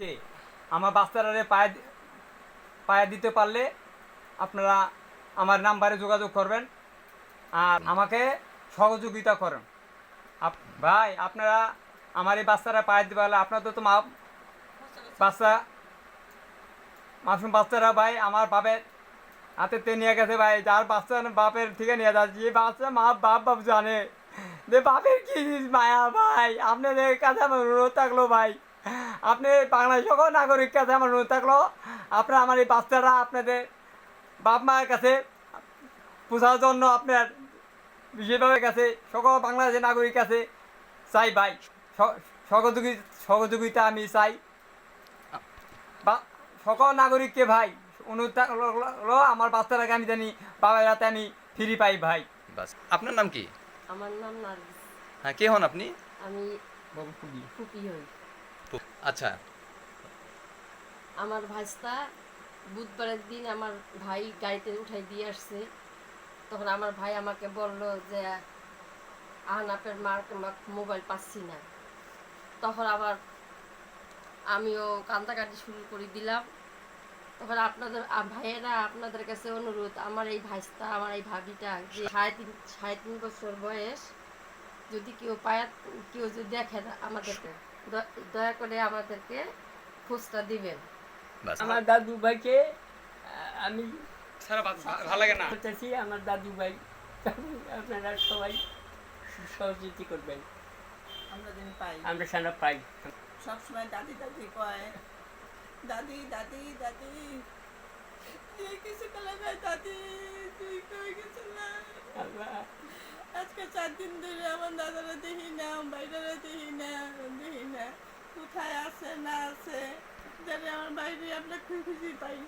কে আমার বাচ্চারা পায়ে পায়ে দিতে পারলে আপনারা আমার নাম্বারে যোগাযোগ করবেন আর আমাকে সহযোগিতা করেন। ভাই, আপনারা আমার এই বাচ্চারা পায়ে দিতে পারলে আপনাদের তো মা বাচ্চা মাসুম বাচ্চারা, ভাই, আমার বাপের হাতে তে নিয়ে গেছে, ভাই, যার বাচ্চা বাপের থেকে নিয়ে যাচ্ছে এই বাচ্চা মা বাপ বাপ জানে। যে বাপের কি মায়া, ভাই, আপনাদের কাছে আমার অনুরোধ থাকল, ভাই। আপনি বাংলাদেশ সকল নাগরিক কাছে আমার অনুরোধ থাকল আপনারা আমার এই বাচ্চারা আপনাদের বাপ মায়ের কাছে পোষার জন্য আপনার বিশেষভাবে কাছে সকল বাংলাদেশের নাগরিক কাছে চাই ভাই। স- সহযোগী সহযোগিতা আমি চাই। বা সকল নাগরিককে ভাই অনুরোধ থাকল আমার বাচ্চারাকে আমি জানি বাবার হাতে আমি ফ্রি পাই ভাই। বাস আপনার নাম কি? আমার নাম নার্গিস। হ্যাঁ কে হন আপনি? আমি বাবু ফুপি হই। আচ্ছা। আমার ভাইস্তা বুধবারের দিন আমার ভাই গাড়িতে উঠাই দিয়ে আসছে। তখন আমার ভাই আমাকে বলল যে আহনাপের মার মোবাইল পাচ্ছি না। তখন আবার আমিও কান্দাকাটি শুরু করে দিলাম। তখন আপনাদের ভাইয়েরা আপনাদের কাছে অনুরোধ, আমার এই ভাইস্তা, আমার এই ভাবিটা যে সাড়ে তিন সাড়ে তিন বছর বয়স যদি কেউ পায় কেউ যদি দেখেন আমাদেরকে দয়া করে আমাদেরকে খোঁজটা দিবেন। আমার দাদু ভাইকে আমি ভালো লাগে না। আমার দাদু ভাই আপনারা সবাই সহযোগিতা করবেন। আমরা দিন পাই। আমরা সারা পাই। সবসময় দাদি দাদি কয় দাদি দাদি দাদি কিছু কলে দাদি তুই কই আমরা আজকে চার দিন ধরে আমার দাদারা দেখি না বাইরেরা দেখি না দেখি না। কোথায় আছে, না আছে যাতে আমার বাইরে আমরা খুশি খুশি পাই।